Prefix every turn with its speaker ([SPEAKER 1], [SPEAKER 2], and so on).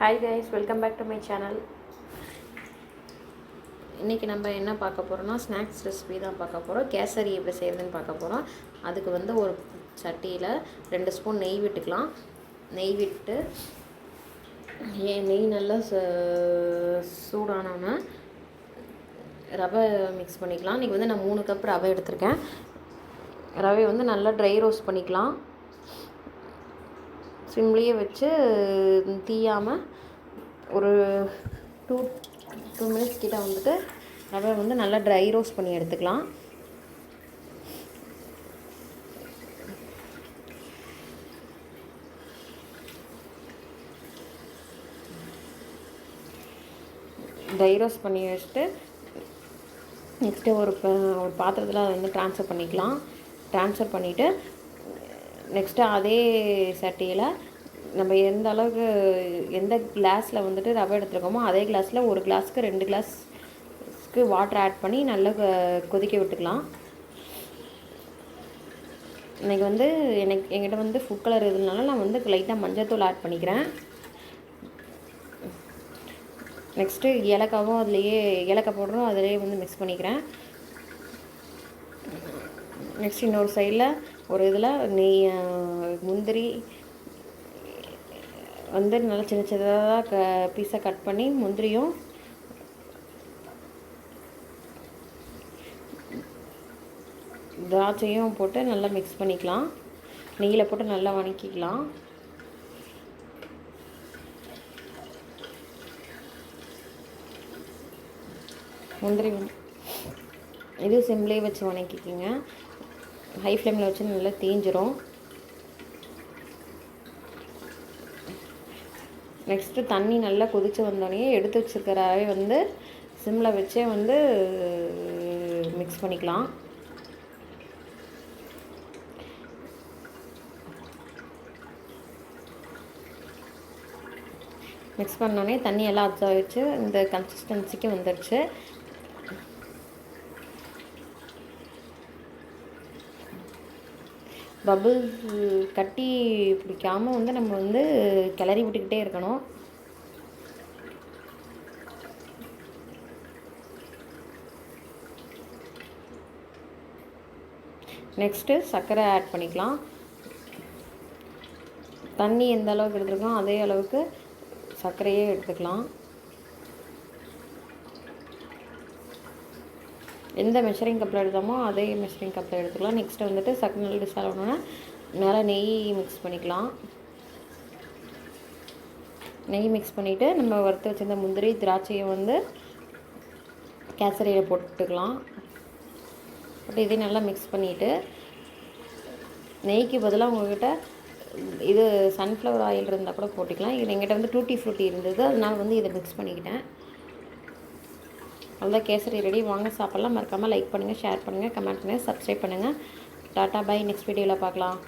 [SPEAKER 1] Hi guys welcome back to my channel இன்றைக்கி நம்ம என்ன பார்க்க போகிறோம்னா ஸ்நாக்ஸ் ரெசிபி தான் பார்க்க போகிறோம் கேசரி எப்படி செய்கிறதுன்னு பார்க்க போகிறோம் அதுக்கு வந்து ஒரு சட்டியில் ரெண்டு ஸ்பூன் நெய் விட்டுக்கலாம். நெய் விட்டு ஏன் நெய் நல்லா ச- சூடானோன்னே ரவை மிக்ஸ் பண்ணிக்கலாம். இன்றைக்கி வந்து நான் மூணு கப் ரவை எடுத்திருக்கேன். ரவை வந்து நல்லா ட்ரை ரோஸ்ட் பண்ணிக்கலாம். சிம்லேயே வச்சு தீயாமல் ஒரு டூ டூ மினிட்ஸ் கிட்டே வந்துட்டு ரவை வந்து நல்லா ட்ரை ரோஸ்ட் பண்ணி எடுத்துக்கலாம். ட்ரை ரோஸ்ட் பண்ணி வச்சுட்டு நெக்ஸ்ட்டு ஒரு ப- ஒரு பாத்திரத்தில் அதை வந்து ட்ரான்ஸ்ஃபர் பண்ணிக்கலாம். ட்ரான்ஸ்ஃபர் பண்ணிவிட்டு நெக்ஸ்ட்டு அதே சட்டியில் நம்ம எந்த அளவுக்கு எந்த கிளாஸில் வந்துட்டு ரவை எடுத்துருக்கோமோ அதே கிளாஸில் ஒரு கிளாஸ்க்கு ரெண்டு கிளாஸ்க்கு வாட்டர் ஆட் பண்ணி நல்லா கொதிக்க விட்டுக்கலாம். இன்றைக்கி வந்து எனக்கு என்கிட்ட வந்து ஃபுட் கலர் இருந்தனால நான் வந்து லைட்டாக மஞ்சத்தூள் ஆட் பண்ணிக்கிறேன். நெக்ஸ்ட்டு ஏலக்காவும் அதுலேயே ஏலக்காய் பவுடரும் அதிலேயே வந்து மிக்ஸ் பண்ணிக்கிறேன். நெக்ஸ்ட் இன்னொரு சைடில் ஒரு இதில் நெய் முந்திரி வந்து நல்லா சின்ன சின்னதாக க பீஸாக கட் பண்ணி முந்திரியும் திராட்சையும் போட்டு நல்லா மிக்ஸ் பண்ணிக்கலாம். நெய்யில் போட்டு நல்லா வணக்கிக்கலாம். முந்திரி இதுவும் இது சிம்லேயே வச்சு வணக்கிக்கிங்க. ஹை ஃப்ளேமில் வச்சு நல்லா தேஞ்சிரும். நெக்ஸ்ட்டு தண்ணி நல்லா கொதித்து வந்தோடனே எடுத்து வச்சிருக்கிற வந்து சிம்மில் வச்சே வந்து மிக்ஸ் பண்ணிக்கலாம். மிக்ஸ் பண்ணோடனே தண்ணி எல்லாம் அப்சர்வ் வச்சு இந்த கன்சிஸ்டன்சிக்கு வந்துடுச்சு பபுள்ஸ் கட்டி பிடிக்காம வந்து நம்ம வந்து கிளறி விட்டுக்கிட்டே இருக்கணும். நெக்ஸ்ட்டு சர்க்கரை ஆட் பண்ணிக்கலாம். தண்ணி எந்த அளவுக்கு எடுத்துருக்கோம் அதே அளவுக்கு சர்க்கரையே எடுத்துக்கலாம். எந்த மெஷரிங் கப்பில் எடுத்தோமோ அதே மெஷரிங் கப்பில் எடுத்துக்கலாம். நெக்ஸ்ட்டு வந்துட்டு சக்னல் நல்லா ஆகணுன்னா மேலே நெய் மிக்ஸ் பண்ணிக்கலாம். நெய் மிக்ஸ் பண்ணிவிட்டு நம்ம வறுத்து வச்சிருந்த முந்திரி திராட்சையை வந்து கேசரியில் போட்டுக்கலாம். போட்டு இதையும் நல்லா மிக்ஸ் பண்ணிவிட்டு நெய்க்கு பதிலாக உங்கள்கிட்ட இது சன்ஃப்ளவர் ஆயில் இருந்தால் கூட போட்டுக்கலாம். இது எங்கிட்ட வந்து டூட்டி ஃப்ரூட்டி இருந்தது. அதனால் வந்து இதை மிக்ஸ் பண்ணிக்கிட்டேன். அவ்வளோதான் கேசரி ரெடி வாங்க சாப்பிட்லாம். மறக்காமல் லைக் பண்ணுங்கள் ஷேர் பண்ணுங்கள் கமெண்ட் பண்ணுங்கள் சப்ஸ்கிரைப் பண்ணுங்கள் டாட்டா பை நெக்ஸ்ட் வீடியோவில் பார்க்கலாம்.